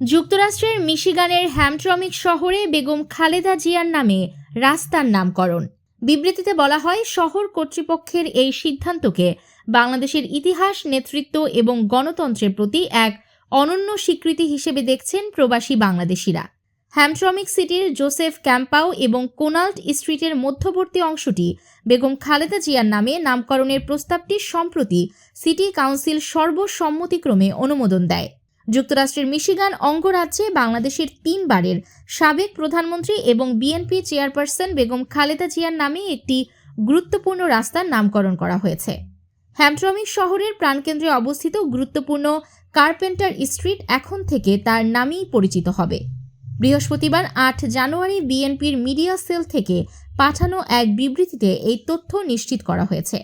যুক্তরাষ্ট্রের মিশিগানের হ্যামট্রমিক শহরে বেগম খালেদা জিয়ার নামে রাস্তার নামকরণ। বিবৃতিতে বলা হয়, শহর কর্তৃপক্ষের এই সিদ্ধান্তকে বাংলাদেশের ইতিহাস, নেতৃত্ব এবং গণতন্ত্রের প্রতি এক অনন্য স্বীকৃতি হিসেবে দেখছেন প্রবাসী বাংলাদেশিরা। হ্যামট্রমিক সিটির জোসেফ ক্যাম্পাও এবং কোনাল্ট স্ট্রিটের মধ্যবর্তী অংশটি বেগম খালেদা জিয়ার নামে নামকরণের প্রস্তাবটি সম্প্রতি সিটি কাউন্সিল সর্বসম্মতিক্রমে অনুমোদন দেয়। যুক্তরাষ্ট্রের মিশিগান অঙ্গরাজ্যে বাংলাদেশের তিনবারের সাবেক প্রধানমন্ত্রী এবং বিএনপি চেয়ারপারসন বেগম খালেদা জিয়ার নামে একটি গুরুত্বপূর্ণ রাস্তার নামকরণ করা হয়েছে। হ্যামট্রমিক শহরের প্রাণকেন্দ্রে অবস্থিত গুরুত্বপূর্ণ কার্পেন্টার স্ট্রিট এখন থেকে তার নামেই পরিচিত হবে। বৃহস্পতিবার আট জানুয়ারি বিএনপির মিডিয়া সেল থেকে পাঠানো এক বিবৃতিতে এই তথ্য নিশ্চিত করা হয়েছে।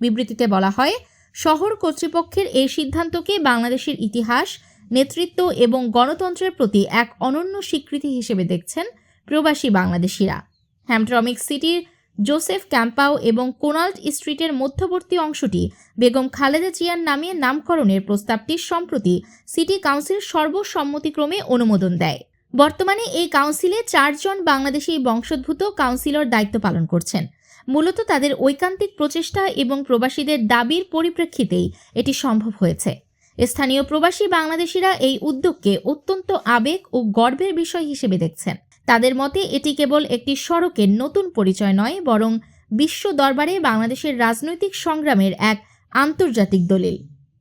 বিবৃতিতে বলা হয়, শহর কর্তৃপক্ষের এই সিদ্ধান্তকে বাংলাদেশের ইতিহাস নেতৃত্ব এবং গণতন্ত্রের প্রতি এক অনন্য স্বীকৃতি হিসেবে দেখছেন প্রবাসী বাংলাদেশিরা। হ্যামট্রমিক সিটির জোসেফ ক্যাম্পাও এবং কোনাল্ট স্ট্রিটের মধ্যবর্তী অংশটি বেগম খালেদা জিয়ার নামে নামকরণের প্রস্তাবটি সম্প্রতি সিটি কাউন্সিল সর্বসম্মতিক্রমে অনুমোদন দেয়। বর্তমানে এই কাউন্সিলে চারজন বাংলাদেশি বংশোদ্ভূত কাউন্সিলর দায়িত্ব পালন করছেন। মূলত তাদের ঐকান্তিক প্রচেষ্টা এবং প্রবাসীদের দাবির পরিপ্রেক্ষিতেই এটি সম্ভব হয়েছে। স্থানীয় প্রবাসী বাংলাদেশিরা এই উদ্যোগকে অত্যন্ত আবেগ ও গর্বের বিষয় হিসেবে দেখছেন। তাদের মতে এটি কেবল একটি সড়কের নতুন পরিচয় নয়, বরং বিশ্ব দরবারে বাংলাদেশের রাজনৈতিক সংগ্রামের এক আন্তর্জাতিক দলিল।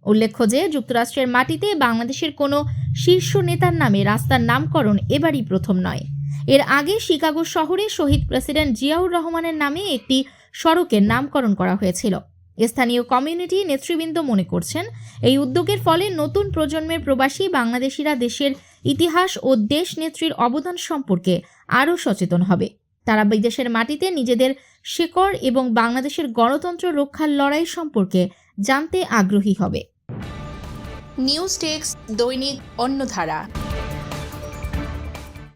উল্লেখ্য যে, যুক্তরাষ্ট্রের মাটিতে বাংলাদেশের কোনো শীর্ষ নেতার নামে রাস্তার নামকরণ এবারই প্রথম নয়। এর আগে শিকাগো শহরে শহীদ প্রেসিডেন্ট জিয়াউর রহমানের নামে একটি সড়কের নামকরণ করা হয়েছিল। স্থানীয় কমিউনিটি নেতৃবৃন্দ মনে করছেন, এই উদ্যোগের ফলে নতুন প্রজন্মের প্রবাসী বাংলাদেশিরা দেশের ইতিহাস ও দেশ নেত্রীর অবদান সম্পর্কে আরও সচেতন হবে। তারা বিদেশের মাটিতে নিজেদের শেকড় এবং বাংলাদেশের গণতন্ত্র রক্ষার লড়াই সম্পর্কে জানতে আগ্রহী হবে। নিউজ টেক্স দৈনিক অন্যধারা